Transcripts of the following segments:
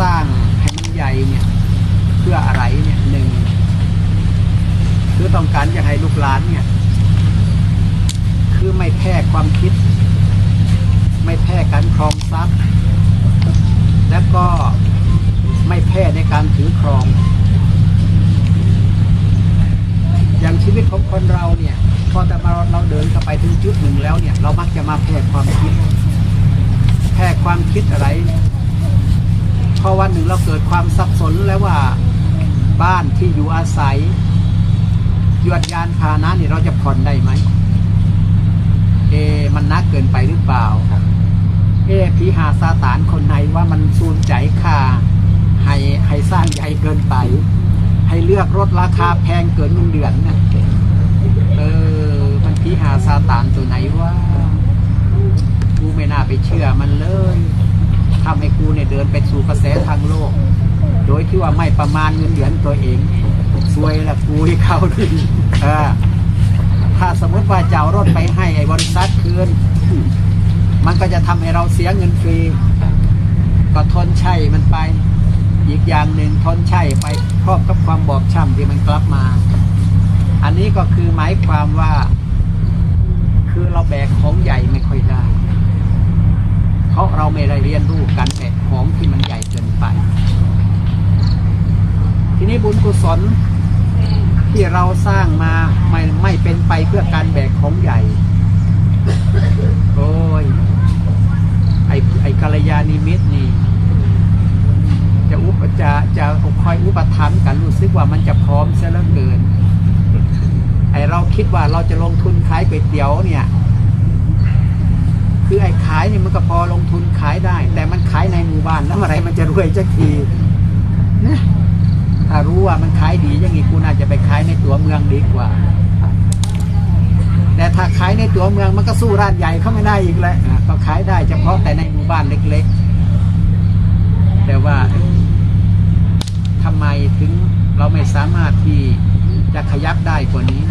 สร้างให้มันใหญ่เนี่ยเพื่ออะไรเนี่ยหนึ่งคือต้องการจะให้ลูกหลานเนี่ย คือไม่แพร่ความคิด ไม่แพร่การครองทรัพย์ และก็ไม่แพร่ในการถือครอง อย่างชีวิตของคนเราเนี่ยพอแต่มาเราเดินเข้าไปถึงจุดหนึ่งแล้วเนี่ย เรามักจะมาแพร่ความคิด แพร่ความคิดอะไร พอวันหนึ่งเราเกิดความสับสนแล้วว่าบ้านที่อยู่อาศัยยวดยานพานะนี่เราจะผ่อนได้ไหม เอ มันนักเกินไปหรือเปล่า เอผีหาซาตานคนไหนว่ามันสูญใจค่าให้ให้สร้างใหญ่เกินไป ให้เลือกรถราคาแพงเกินเงินเดือนนะเออ มันผีหาซาตานตัวไหนว่ากูไม่น่าไปเชื่อมันเลย ทำให้กูเนี่ยเดินไปสู่กระแสทางโลก โดยที่ว่าไม่ประมาณเงินเดือนตัวเองซวยละกูให้เขาดิถ้าสมมติว่าจะเอารถไปให้ไอ้บริษัทคืนมันก็จะทำให้เราเสียเงินฟรี ก็ทนใช่มันไป อีกอย่างหนึ่งทนใช่ไปครอบกับความบอบช้ำที่มันกลับมา อันนี้ก็คือหมายความว่า คือเราแบกของใหญ่ไม่ค่อยได้ เพราะเราไม่ได้เรียนรู้การแบกของที่มันใหญ่เกินไป ทีนี้บุญกุศลที่เราสร้างมาไม่ไม่เป็นไปเพื่อการแบกของใหญ่ โอ้ย ไอไอกัลยาณิมิตนี่ จะอุปจะจะคอยอุปถัมภ์กันรู้สึกว่ามันจะพร้อมเสียเหลือเกิน ไอเราคิดว่าเราจะลงทุนขายก๋วยเตี๋ยวเนี่ย คือไอ้ขายนี่มันก็พอลงทุนขายได้ แต่มันขายในหมู่บ้านแล้วเมื่อไรมันจะรวยสักทีนะถ้ารู้ว่ามันขายดีอย่างนี้กูน่าจะไปขายในตัวเมืองดีกว่า แต่ถ้าขายในตัวเมืองมันก็สู้ร้านใหญ่เขาไม่ได้อีกแล้วก็ขายได้เฉพาะแต่ในหมู่บ้านเล็ก ๆ แต่ว่าเอ๊ะทำไมถึงเราไม่สามารถที่จะขยับได้กว่านี้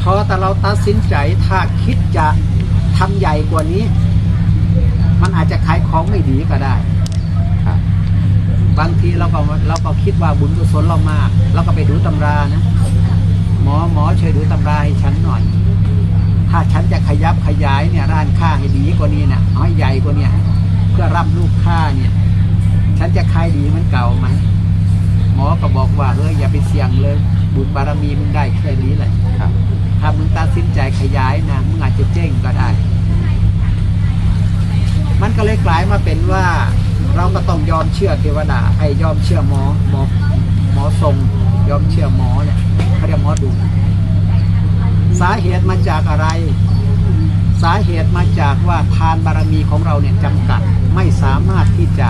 พอแต่เราตัดสินใจถ้าคิดจะ ทำใหญ่กว่านี้ มันอาจจะขายของไม่ดีก็ได้บางทีเราก็เราก็คิดว่าบุญกุศลเรามากเราก็ไปดูตำรานะหมอหมอช่วยดูตำราให้ฉันหน่อย ถ้าฉันจะขยับขยายเนี่ยร้านค้าให้ดีกว่านี้นะเอาให้ใหญ่กว่านี้เพื่อรับลูกค้าเนี่ย ฉันจะขายดีเหมือนเก่าไหมหมอก็บอกว่าเฮ้ยอย่าไปเสี่ยงเลย บุญบารมีมึงได้แค่นี้แหละครับ ถ้ามึงตัดสินใจขยายนะมึงอาจจะเจ๊งก็ได้ มันก็เลยกลายมาเป็นว่า เราก็ต้องยอมเชื่อเทวดาไอ้ยอมเชื่อหมอหมอหมอทรงยอมเชื่อหมอเนี่ยเขาเรียกหมอดู สาเหตุมาจากอะไร สาเหตุมาจากว่าทานบารมีของเราเนี่ยจำกัดไม่สามารถที่จะ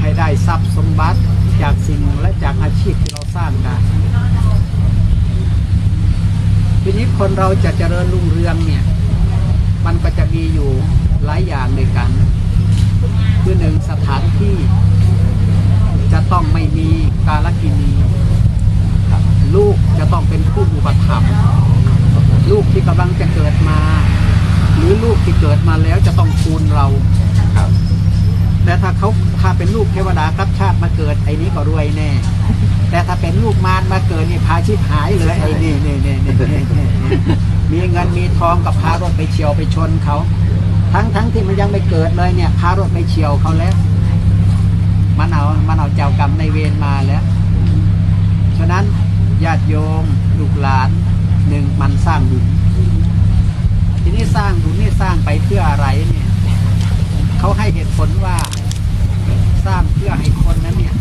ให้ได้ทรัพย์สมบัติจากสิ่งและจากอาชีพที่เราสร้างได้ ทีนี้คนเราจะเจริญรุ่งเรืองเนี่ย มันก็จะมีอยู่หลายอย่างด้วยกัน คือหนึ่งสถานที่จะต้องไม่มีกาลกินีครับลูกจะต้องเป็นผู้อุปถัมภ์ลูกที่กำลังจะเกิดมา หรือลูกที่เกิดมาแล้วจะต้องคูณเราครับแต่ถ้าเขาถ้าเป็นลูกเทวดาครับชาติมาเกิดไอ้นี้ก็รวยแน่ แต่ถ้าเป็นลูกมารมาเกิดนี่พาชิบหายเลยไอ้นี่นี่นี่นี่นี่นี่มีเงินมีทองกับพารถไปเฉียวไปชนเขาทั้งทั้งที่มันยังไม่เกิดเลยเนี่ยพารถไปเฉียวเขาแล้ว มันเอามันเอาเจ้ากรรมในายเวรมาแล้ว ฉะนั้นญาติโยมลูกหลานหนึ่งมันสร้างบุญทีนี้สร้างบุญนี่สร้างไปเพื่ออะไรเนี่ยเขาให้เหตุผลว่าสร้างเพื่อให้คนนั้นเนี่ย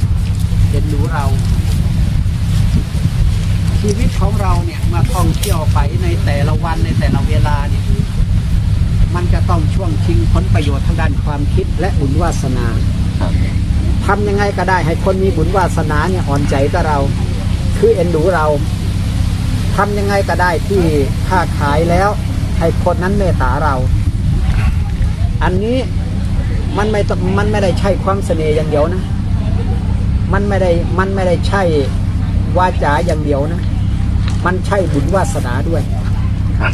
เห็นรู้เรา ชีวิตของเราเนี่ยมา ท่องเที่ยวไปในแต่ละวันในแต่ละเวลาเนี่ยมันจะต้องช่วงชิงผลประโยชน์ทางด้านความคิดและบุญวาสนาครับทำยังไงก็ได้ให้คนมีบุญวาสนาเนี่ยอ่อนใจกับเรา คือเอ็นดูเราทำยังไงก็ได้ที่ค้าขายแล้ว ให้คนนั้นเมตตาเรา อันนี้มันไม่ต้องมันไม่ได้ใช่ความเสน่ห์อย่างเดียวนะ มันไม่ได้มันไม่ได้ใช่วาจาอย่างเดียวนะ มันใช่บุญวาสนาด้วยครับ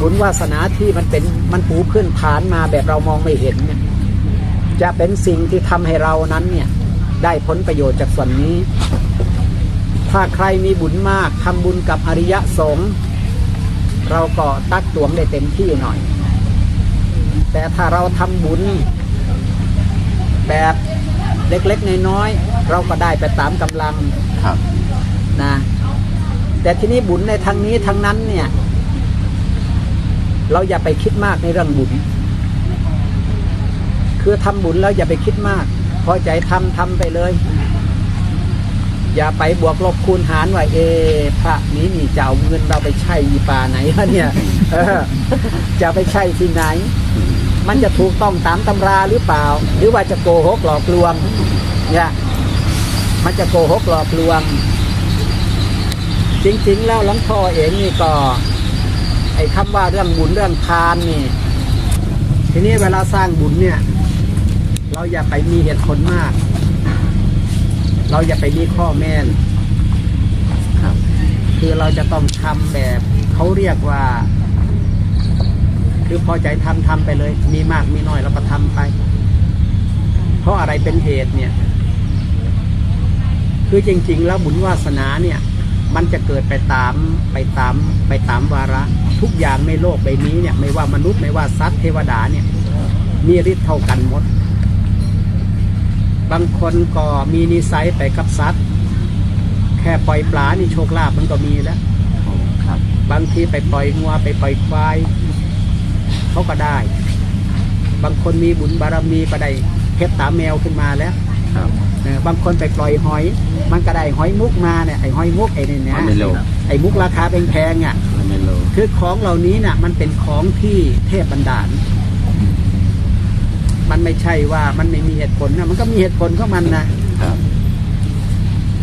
บุญวาสนาที่มันเป็นมันปูพื้นฐานมาแบบเรามองไม่เห็นเนี่ยจะเป็นสิ่งที่ทำให้เรานั้นเนี่ย ได้ผลประโยชน์จากส่วนนี้ ถ้าใครมีบุญมากทำบุญกับอริยสงฆ์เราก็ตักตวงได้เต็มที่หน่อย แต่ถ้าเราทำบุญแบบเล็กๆน้อยๆเราก็ได้ไปตามกำลังครับนะ แต่ทีนี้บุญในทางนี้ทางนั้นเนี่ย เราอย่าไปคิดมากในเรื่องบุญ คือทำบุญแล้วอย่าไปคิดมาก พอใจทำทำไปเลย อย่าไปบวกลบคูณหารว่าเอ พระนี้นี่จะเอาเงินเราไปใช้อีป่าไหนวะเนี่ยจะไปใช้ที่ไหน มันจะถูกต้องตามตำราหรือเปล่า หรือว่าจะโกหกหลอกลวงเนี่ยมันจะโกหกหลอกลวง จริงๆ แล้วหลวงพ่อเองนี่ก็ ไอ้คำว่าเรื่องบุญเรื่องทานนี่ ทีนี้เวลาสร้างบุญเนี่ย เราอย่าไปมีเหตุผลมาก เราอย่าไปมีข้อแม้นครับ คือเราจะต้องทำแบบเขาเรียกว่า คือพอใจทำทำไปเลย มีมากมีน้อยเราก็ทำไป เพราะอะไรเป็นเหตุเนี่ย คือจริง ๆ แล้วบุญวาสนาเนี่ย มันจะเกิดไปตามไปตามไปตามวาระ ทุกอย่างในโลกใบนี้เนี่ยไม่ว่ามนุษย์ไม่ว่าสัตว์เทวดาเนี่ยมีฤทธิ์เท่ากันหมด บางคนก็มีนิสัยไปกับสัตว์ แค่ปล่อยปลานี่โชคลาภมันก็มีแล้วครับบางทีไปปล่อยงัวไปปล่อยควายเขาก็ได้ บางคนมีบุญบารมีก็ได้เพชรตาแมวขึ้นมาแล้วครับเออบางคนไปปล่อยหอย มันก็ได้หอยมุกมาเนี่ยไอ้หอยมุกไอ้นี่หเนี่อยยเมโลไอ้มุกราคาแพงๆอะหอยเมโลคือของเหล่านี้น่ะ มันเป็นของที่เทพบันดาล มันไม่ใช่ว่ามันไม่มีเหตุผลนะมันก็มีเหตุผลของมันนะครับ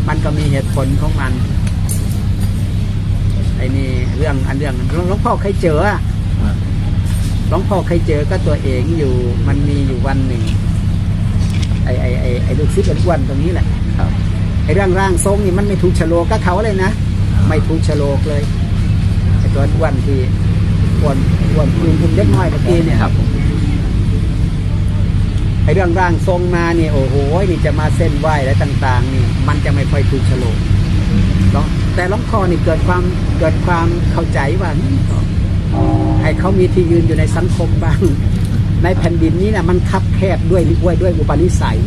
มันก็มีเหตุผลของมันไอ้นี่เรื่องอันเรื่องหลวงหลวงพ่อเคยเจออะหลวงพ่อเคยเจอก็ตัวเองอยู่ มันมีอยู่วันหนึ่ง ไอ้ไอ้ไอ้ไอ้ลูกศิษย์อ้วนๆตรงนี้แหละครับไอ้เรื่องร่างทรงนี่มันไม่ถูกโฉลกกับเขาเลยนะไม่ถูกโฉลกเลยไอ้ตัวอ้วนที่อ้วนอ้วนคุมคุมเล็กน้อยเมื่อกี้เนี่ยครับไอ้เรื่องร่างทรงมาเนี่ยโอ้โหนี่จะมาเส้นไหวและต่าง ๆ นี่ มันจะไม่ค่อยถูกโฉลกหลวงแต่หล้องคอนี่เกิดความเกิดความเข้าใจว่าให้เขามีที่ยืนอยู่ในสังคมบ้าง ในแผ่นดินนี้นะมันคับแคบด้วยด้วยด้วยอุปนิสัย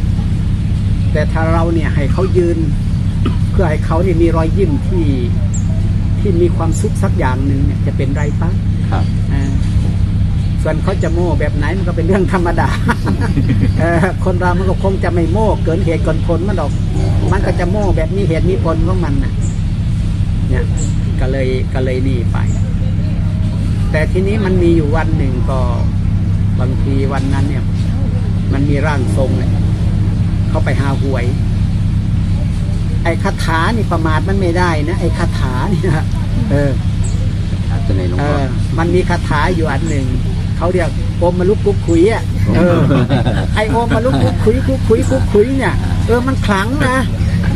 แต่ถ้าเราเนี่ยให้เขายืน เพื่อให้เขาเนี่ยมีรอยยิ้มที่ที่มีความสุขสักอย่างหนึ่งเนี่ยจะเป็นไรปะครับอ่าส่วนเขาจะโม่แบบไหนมันก็เป็นเรื่องธรรมดาเออคนเรามันก็คงจะไม่โม่เกินเหตุเกินผลมันดอก มันก็จะโม่แบบมีเหตุมีผลของมันน่ะเนี่ยก็เลยก็เลยหนีไป แต่ทีนี้มันมีอยู่วันหนึ่งก็ บางทีวันนั้นเนี่ย มันมีร่างทรงเนี่ยเขาไปหาหวย ไอ้คาถานี่ประมาทมันไม่ได้นะไอ้คาถาเนี่ยเอออาจจะในหลวงเอพ่ออมันมีคาถาอยู่อันหนึ่งเขาเรียกโอมมาลุกคุกคุยอะเออไอโอมมาลุกคุกคุยคุกคุยคุกคุยเนี่ยเออมันขลังนะ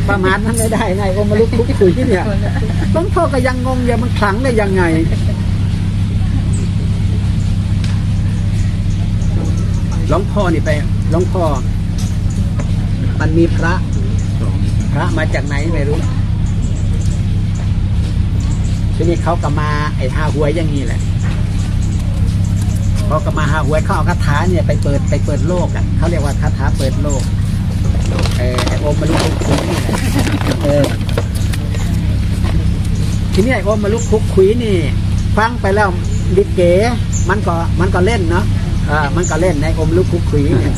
ประมาทมันไม่ได้นะไอโอมมาลุกคุกคุยเนี่ยหลวงพ่อก็ยังงงอยู่มันขลังได้ยังไง หลวงพ่อนี่ไปหลวงพ่อ มันมีพระ พระมาจากไหนไม่รู้ ทีนี้เขาก็มาไอ้หาหวยอย่างนี้แหละเขาก็มาหาหวยเขาเอาคาถาเนี่ยไปเปิดไปเปิดโลกอะเขาเรียกว่าคาถาเปิดโลกเออไอ้โอมมาลุกคุกคุยนี่แหละเออทีนี้ไอ้โอมมาลุกคุกคุยนี่ฟังไปแล้วลิเกมันก็มันก็เล่นเนาะ อ่ามันก็เล่นในโอมลุกคุกคุยเนี่ย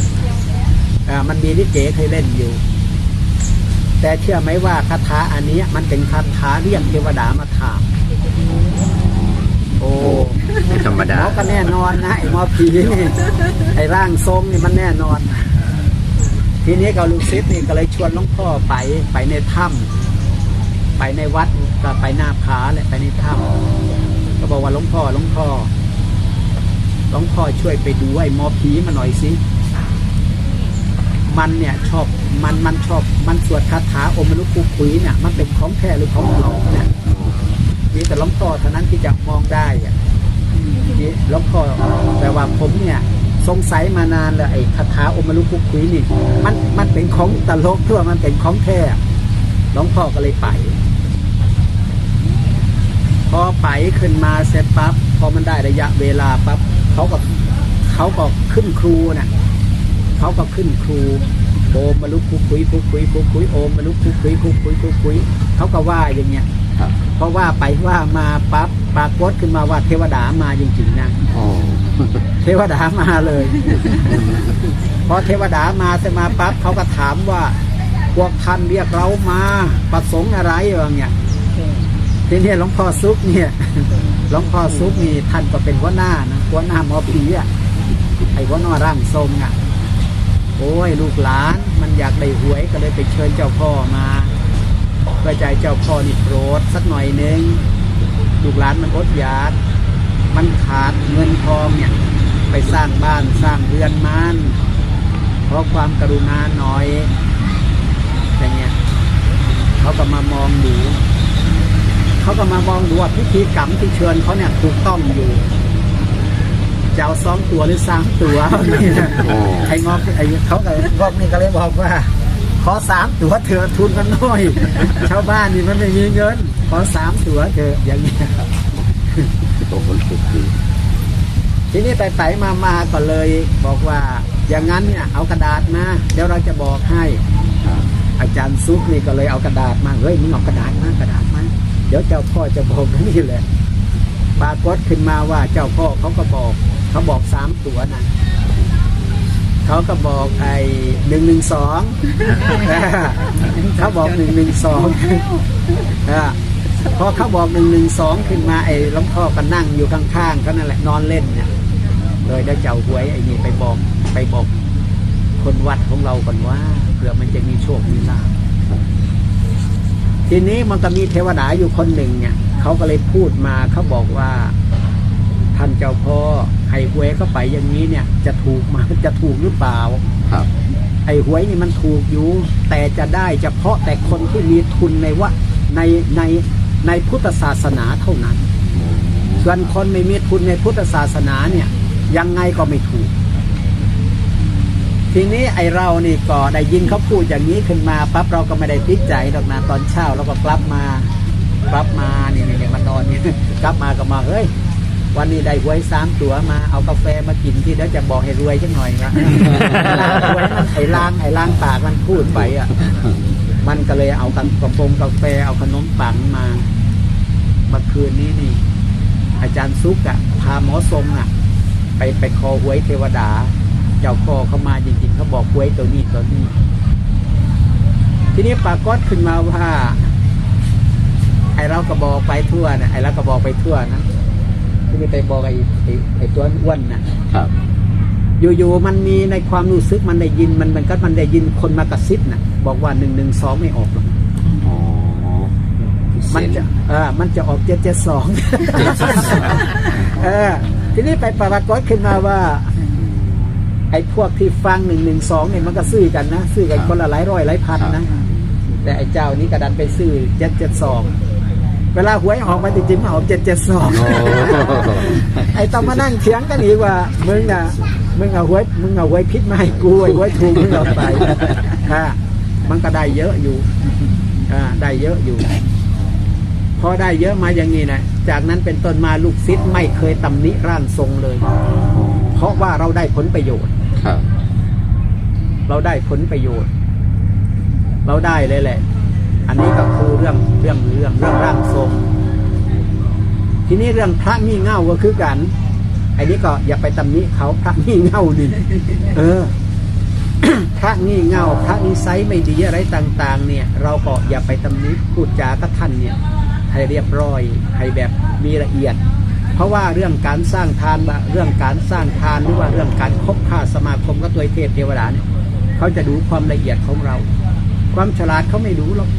อ่ามันมีลิเกเคยเล่นอยู่ แต่เชื่อไหมว่าคาถาอันนี้มันเป็นคาถาเรียกเทวดามาถามโอ้ไม่ธรรมดาเขาก็แน่นอนนะไอ้หมอผีนี่ไอ้ร่างทรงนี่มันแน่นอน ทีนี้ก็ลูกศิษย์นี่ก็เลยชวนหลวงพ่อไปไปในถ้ำไปในวัดก็ไปหน้าผาแหละไปในถ้ำก็บอกว่าหลวงพ่อหลวงพ่อ หลวงพ่อช่วยไปดูไอ้หมอผีมาหน่อยสิ มันเนี่ยชอบมันมันชอบมันสวดคาถาอมนุษย์คุคุยเนี่ยมันเป็นของแท้หรือของปลอมเนี่ยมีแต่หล้อมต่อเท่านั้นที่จะมองได้อะนี่หล้อมพ่อแต่ว่าผมเนี่ยสงสัยมานานเลยไอ้คาถาอมนุษย์คุคุยนี่ มันมันเป็นของตลกทั่วมันเป็นของแท้หลวงพ่อก็เลยไป พอไปขึ้นมาเสร็จปั๊บพอมันได้ระยะเวลาปั๊บเขาก็เขาก็ขึ้นครูน่ะเขาก็ขึ้นครูโอมมาลุกคุกคุยคุกคุยคุกคุยโอมมาลุกคุกคุยคุกคุยคุกคุยเขาก็ว่าอย่างเงี้ยครับเพราะว่าไปว่ามาปั๊บปรากฏขึ้นมาว่าเทวดามาจริงๆนะโอ้เทวดามาเลยพอเทวดามาเสร็จมาปั๊บเขาก็ถามว่าพวกท่านเรียกเรามาประสงค์อะไรวะเนี่ย ทีนี้หลวงพ่อซุกเนี่ยหลวงพ่อซุกนี่ท่านก็เป็นหัวหน้านะหัวหน้าหมอผีอะไอ้หัวหน้าร่างทรงอะโอ้ยลูกหลานมันอยากได้หวยก็เลยไปเชิญเจ้าพ่อมาเพื่อใจเจ้าพ่อนี่โปรดสักหน่อยหนึงลูกหลานมันอดอยากมันขาดเงินทองเนี่ยไปสร้างบ้านสร้างเรือนมันเพราะความกรุณาหน่อยอย่างเงี้ยเขาก็มามองดู เขาก็มามองดูว่าพิธีกรรมที่เชิญเขาเนี่ยถูกต้องอยู่จะเอาสองตัวหรือสามตัวเนี่ยโอ้ไอ้งอกไอ้เขาก็งอกนี่ก็เลยบอกว่า ขอสามตัวเถอะทุนมันน้อยชาวบ้านนี่มันไม่มีเงินขอสามตัวเถอะอย่างเงี้ยโอ้คนถูกดีทีนี้ไปไปมามาก็เลย บอกว่า อย่างนั้นเนี่ยเอากระดาษมาเดี๋ยวเราจะบอกให้ครับอาจารย์ซุปนี่ก็เลยเอากระดาษมาเฮ้ยมึงเอากระดาษมากระดาษมา เดี๋ยวเจ้าพ่อจะบอกนี่แหละปรากฏขึ้นมาว่าเจ้าพ่อเขาก็บอก เขาบอกสามตัวนะเขาก็บอกไอ้หนึ่งหนึ่งสองเขาบอกหนึ่งหนึ่งสองพอเขาบอกหนึ่งหนึ่งสองขึ้นมาไอ้หลวงพ่อก็นั่งอยู่ข้างๆเขานั่นแหละนอนเล่นเนี่ยเลยได้เจ้าหวยไอ้นี่ไปบอกไปบอกคนวัดของเราก่อนว่าเผื่อมันจะมีโชคมีลาภ ทีนี้มันก็มีเทวดาอยู่คนหนึ่งเนี่ยเขาก็เลยพูดมาเขาบอกว่าท่านเจ้าพ่อให้หวยเข้าไปอย่างนี้เนี่ย จะถูกมาจะถูกหรือเปล่าครับไอ้หวยนี่มันถูกอยู่ แต่จะได้เฉพาะแต่คนที่มีทุนในว่าในในในพุทธศาสนาเท่านั้น ส่วนคนไม่มีทุนในพุทธศาสนาเนี่ยยังไงก็ไม่ถูก ทีนี้ไอเรานี่ก็ได้ยินเขาพูดอย่างนี้ขึ้นมาปั๊บเราก็ไม่ได้ติดใจหรอกนะตอนเช้าเราก็กลับมากลับมานี่นี่มานอนนี่กลับมาก็มาเฮ้ยวันนี้ได้หวยสามตัวมาเอากาแฟมากินที่เดี๋ยวจะบอกให้รวยสักหน่อยนะหวยมันไอ้ล้างไอ้ล้างปากมันพูดไปอะ มันก็เลยเอากันกระโปรงกาแฟเอาขนมปังมาเมื่อคืนนี้นี่ อาจารย์ซุกอะพาหมอทรงอะไปไปคอหวยเทวดา เจ้าพ่อเขามาจริงๆเขาบอกหวยตัวนี้ตัวนี้ ทีนี้ปรากฏขึ้นมาว่า ไอเราก็บอกไปทั่วนะไอเราก็บอกไปทั่วนะทีนี้ไปบอกไอไอ้ไอตัวอ้วนน่ะครับอยู่ๆมันมีในความรู้สึกมันได้ยินมันมันก็มันได้ยินคนมากระซิบน่ะบอกว่าหนึ่งหนึ่งสองไม่ออกหรอกอ๋อมันจะเออมันจะออกเจ็ดเจ็ดสองเออทีนี้ไปปรากฏขึ้นมาว่า ไอ้พวกที่ฟังหนึ่งหนึ่งสองเนี่ยมันก็ซื้อกันนะ ซื้อกันคนละหลายร้อยหลายพันนะ แต่ไอ้เจ้านี้กระดันไปซื้อเจ็ดเจ็ดสองเวลาหวยออกมาจริงๆมันออกเจ็ดเจ็ดสองโอ้ไอ้ต้องมานั่งเถียงกันอีกว่ามึงอะมึงเอาหวยมึงเอาหวยพิษมาให้กูไอ้หวยถูกมึงเอาไปอ่ามันก็ได้เยอะอยู่อ่าได้เยอะอยู่พอได้เยอะมาอย่างนี้นะจากนั้นเป็นต้นมาลูกศิษย์ไม่เคยตำหนิร่างทรงเลย เพราะว่าเราได้ผลประโยชน์ ครับ เราได้ผลประโยชน์ เราได้เลยแหละ อันนี้ก็คือเรื่องเรื่องเรื่องเรื่องร่างทรง ทีนี้เรื่องพระงี่เง่าก็คือกันอันนี้ก็อย่าไปตำหนิเขาพระงี่เง่านี่เออ พระงี่เง่า พระนิสัยไม่ดีอะไรต่าง ๆ เนี่ย เราก็อย่าไปตำหนิพูดจากับท่านเนี่ย ให้เรียบร้อย ให้แบบมีละเอียด เพราะว่าเรื่องการสร้างทานเรื่องการสร้างทานหรือว่าเรื่องการคบค้าสมาคมกับตัวเทพเทวดาเนี่ยเขาจะดูความละเอียดของเรา ความฉลาดเขาไม่รู้หรอก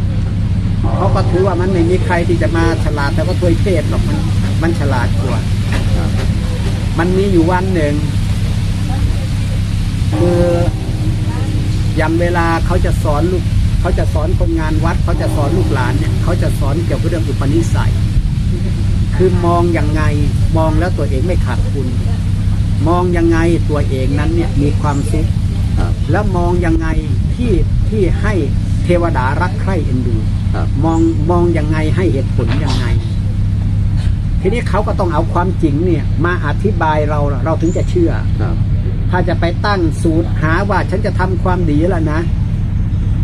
เขาก็ถือว่ามันไม่มีใครที่จะมาฉลาดแต่ว่าตัวเทพหรอกมันมันฉลาดกว่ามันมีอยู่วันหนึ่งคือยางเวลาเขาจะสอนลูกเขาจะสอนคนงานวัด เขาจะสอนลูกหลานเนี่ยเขาจะสอนเกี่ยวกับเรื่องอุปนิสัย คือมองยังไงมองแล้วตัวเองไม่ขาดทุน มองยังไงตัวเองนั้นเนี่ยมีความสุขแล้วมองยังไงที่ที่ให้เทวดารักใคร่เอ็นดูมองมองยังไงให้เหตุผลยังไง ทีนี้เขาก็ต้องเอาความจริงเนี่ย มาอธิบายเราเราถึงจะเชื่อถ้าจะไปตั้งสูตรหาว่าฉันจะทำความดีแล้วนะ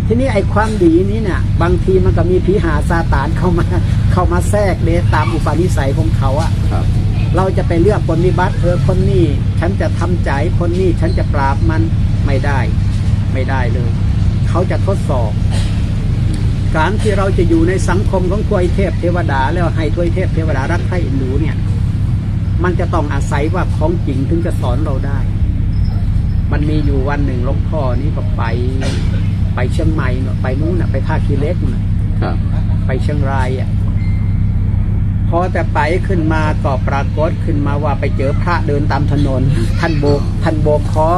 ทีนี้ไอ้ความดีนี้เนี่ยบางทีมันก็มีผีหาซาตานเข้ามาเข้ามาแทรกเดตามอุปนิสัยของเขาอะครับเราจะไปเลือกปฏิบัติเออคนนี้ฉันจะทำใจคนนี้ฉันจะปราบมันไม่ได้ ไม่ได้เลย เขาจะทดสอบ การที่เราจะอยู่ในสังคมของทวยเทพเทวดา แล้วให้ทวยเทพเทวดารักใคร่เอ็นดูเนี่ย มันจะต้องอาศัยว่าของจริงถึงจะสอนเราได้ มันมีอยู่วันหนึ่งหลวงพ่อนี่ก็ไป ไปเชียงใหม่เนอะไปนู้นน่ะไปท่าคีเล็กนู่นน่ะครับไปเชียงรายอะพอแต่ไปขึ้นมาก็ปรากฏขึ้นมาว่าไปเจอพระเดินตามถนน ท่านโบกท่านโบกขอ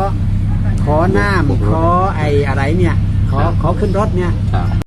ขอน้ำขอไอ้อะไรเนี่ย ขอขอขึ้นรถเนี่ยครับ